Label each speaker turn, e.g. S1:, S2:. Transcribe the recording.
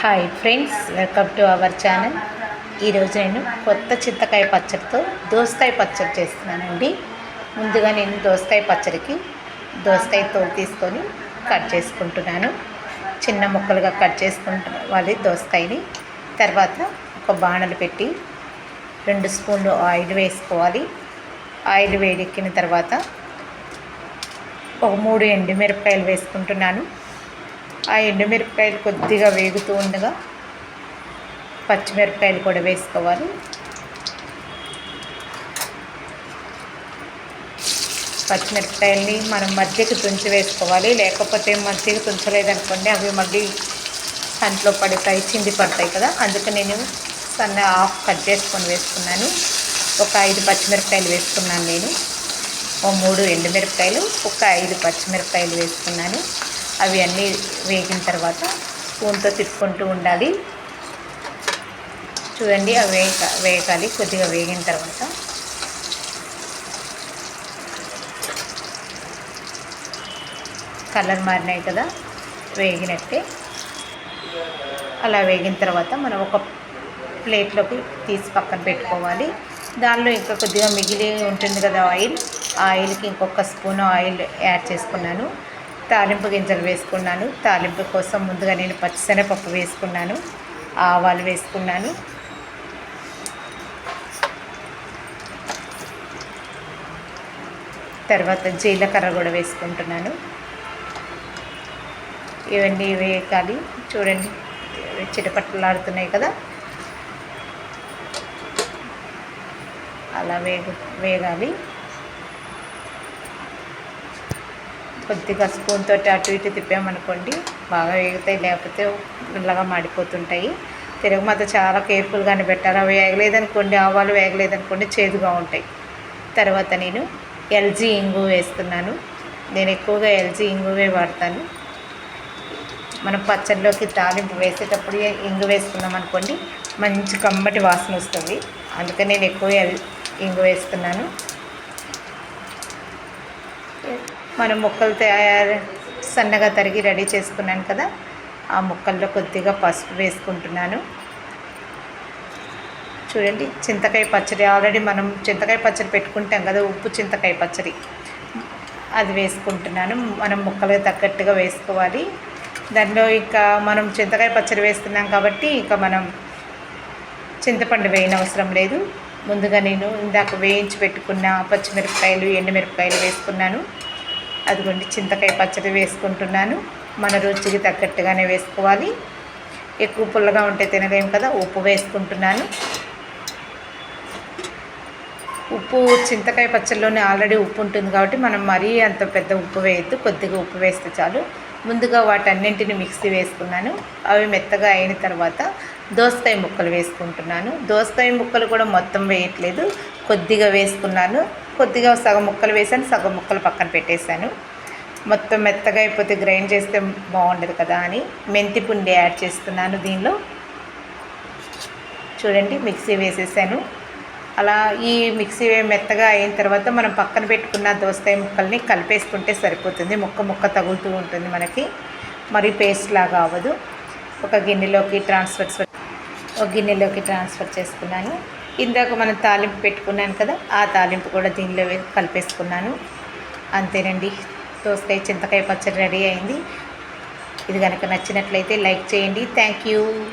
S1: Hi friends welcome to our channel ఈరోజు నేను కొత్త చింతకాయ పచ్చడితో దోసకాయ పచ్చడి చేస్తున్నానండి. ముందుగా నేను దోసకాయ పచ్చడికి దోసకాయ తోలు తీసుకొని కట్ చేసుకుంటున్నాను. చిన్న ముక్కలుగా కట్ చేసుకుంటువాలి దోసకాయని. తర్వాత ఒక బాణలు పెట్టి రెండు స్పూన్లు ఆయిల్ వేసుకోవాలి. ఆయిల్ వేడెక్కిన తర్వాత ఒక మూడు ఎండుమిరపకాయలు వేసుకుంటున్నాను. ఆ ఎండుమిరపకాయలు కొద్దిగా వేగుతూ ఉండగా పచ్చిమిరపకాయలు కూడా వేసుకోవాలి. పచ్చిమిరపకాయల్ని మనం మధ్యకి తుంచి వేసుకోవాలి. లేకపోతే మధ్యకి తుంచలేదనుకోండి అవి మళ్ళీ సంట్లో పడతాయి చింది పడతాయి కదా అందుకే నేను సన్న ఆఫ్ కట్ చేసుకొని వేసుకున్నాను. ఒక ఐదు పచ్చిమిరపకాయలు వేసుకున్నాను నేను. ఓ మూడు ఎండుమిరపకాయలు ఒక ఐదు పచ్చిమిరపకాయలు వేసుకున్నాను. అవి అన్నీ వేగిన తర్వాత స్పూన్తో తిప్పుకుంటూ ఉండాలి. చూడండి అవి వేక వేగాలి కొద్దిగా వేగిన తర్వాత. కలర్ మారినాయి కదా వేగినట్టే. అలా వేగిన తర్వాత మనం ఒక ప్లేట్లోకి తీసి పక్కన పెట్టుకోవాలి. దానిలో ఇంకా కొద్దిగా మిగిలి ఉంటుంది కదా ఆయిల్. ఆయిల్కి ఇంకొక స్పూన్ ఆయిల్ యాడ్ చేసుకున్నాను. తాలింపు గింజలు వేసుకున్నాను. తాలింపు కోసం ముందుగా నేను పచ్చిశనగపప్పు వేసుకున్నాను. ఆవాలు వేసుకున్నాను. తర్వాత జీలకర్ర కూడా వేసుకుంటున్నాను. ఇవన్నీ వేయాలి. చూడండి చిటపట్లాడుతున్నాయి కదా. అలా వేగ వేగాలి. కొద్దిగా స్పూన్ తోటి అటు ఇటు తిప్పామనుకోండి బాగా వేగుతాయి లేకపోతే నల్లగా మాడిపోతుంటాయి. తిరగమాత చాలా కేర్ఫుల్గానే పెట్టాలి అవి వేగలేదనుకోండి ఆవాలు వేగలేదనుకోండి చేదుగా ఉంటాయి. తర్వాత నేను ఎల్జీ ఇంగు వేస్తున్నాను. నేను ఎక్కువగా ఎల్జీ ఇంగువే వాడతాను. మనం పచ్చడిలోకి తాలింపు వేసేటప్పుడు ఇంగు వేసుకున్నాం అనుకోండి మంచి కమ్మటి వాసన వస్తుంది. అందుకని నేను ఎక్కువ ఇంగు వేస్తున్నాను. మనం ముక్కలు తయారు సన్నగా తరిగి రెడీ చేసుకున్నాను కదా ఆ ముక్కల్లో కొద్దిగా పసుపు వేసుకుంటున్నాను. చూడండి చింతకాయ పచ్చడి ఆల్రెడీ మనం చింతకాయ పచ్చడి పెట్టుకుంటాం కదా ఉప్పు చింతకాయ పచ్చడి. అది వేసుకుంటున్నాను. మనం ముక్కలకు తగ్గట్టుగా వేసుకోవాలి. దానిలో ఇంకా మనం చింతకాయ పచ్చడి వేస్తున్నాం కాబట్టి ఇంకా మనం చింతపండు వేయనవసరం లేదు. ముందుగా నేను ఇందాక వేయించి పెట్టుకున్న పచ్చిమిరపకాయలు ఎండుమిరపకాయలు వేసుకున్నాను. అదిగోండి చింతకాయ పచ్చడి వేసుకుంటున్నాను. మన రుచికి తగ్గట్టుగానే వేసుకోవాలి. ఎక్కువ పుల్లగా ఉంటే తినలేము కదా ఉప్పు వేసుకుంటున్నాను. ఉప్పు చింతకాయ పచ్చడిలోనే ఆల్రెడీ ఉప్పు ఉంటుంది కాబట్టి మనం మరీ అంత పెద్ద ఉప్పు వేయద్దు. కొద్దిగా ఉప్పు వేస్తే చాలు. ముందుగా వాటన్నింటిని మిక్సీ వేసుకున్నాను. అవి మెత్తగా అయిన తర్వాత దోసకాయ ముక్కలు వేసుకుంటున్నాను. దోసకాయ ముక్కలు కూడా మొత్తం వేయట్లేదు. కొద్దిగా వేసుకున్నాను. కొద్దిగా సగం ముక్కలు వేసాను సగం ముక్కలు పక్కన పెట్టేశాను. మొత్తం మెత్తగా అయిపోతే గ్రైండ్ చేస్తే బాగుండదు కదా అని మెంతి పుండి యాడ్ చేస్తున్నాను దీనిలో. చూడండి మిక్సీ వేసేసాను. అలా ఈ మిక్సీ మెత్తగా అయిన తర్వాత మనం పక్కన పెట్టుకున్న దోసకాయ ముక్కల్ని కలిపేసుకుంటే సరిపోతుంది. ముక్క ముక్క తగులుతూ ఉంటుంది మనకి. మరి పేస్ట్ లాగా అవ్వదు. ఒక గిన్నెలోకి ట్రాన్స్ఫర్ ఒక గిన్నెలోకి ట్రాన్స్ఫర్ చేసుకున్నాను. ఇందాక మనం తాలింపు పెట్టుకున్నాను కదా ఆ తాలింపు కూడా దీనిలో కలిపేసుకున్నాను. అంతేనండి. దోసకాయ చింతకాయ పచ్చడి రెడీ అయింది. ఇది కనుక నచ్చినట్లయితే లైక్ చేయండి. Thank you.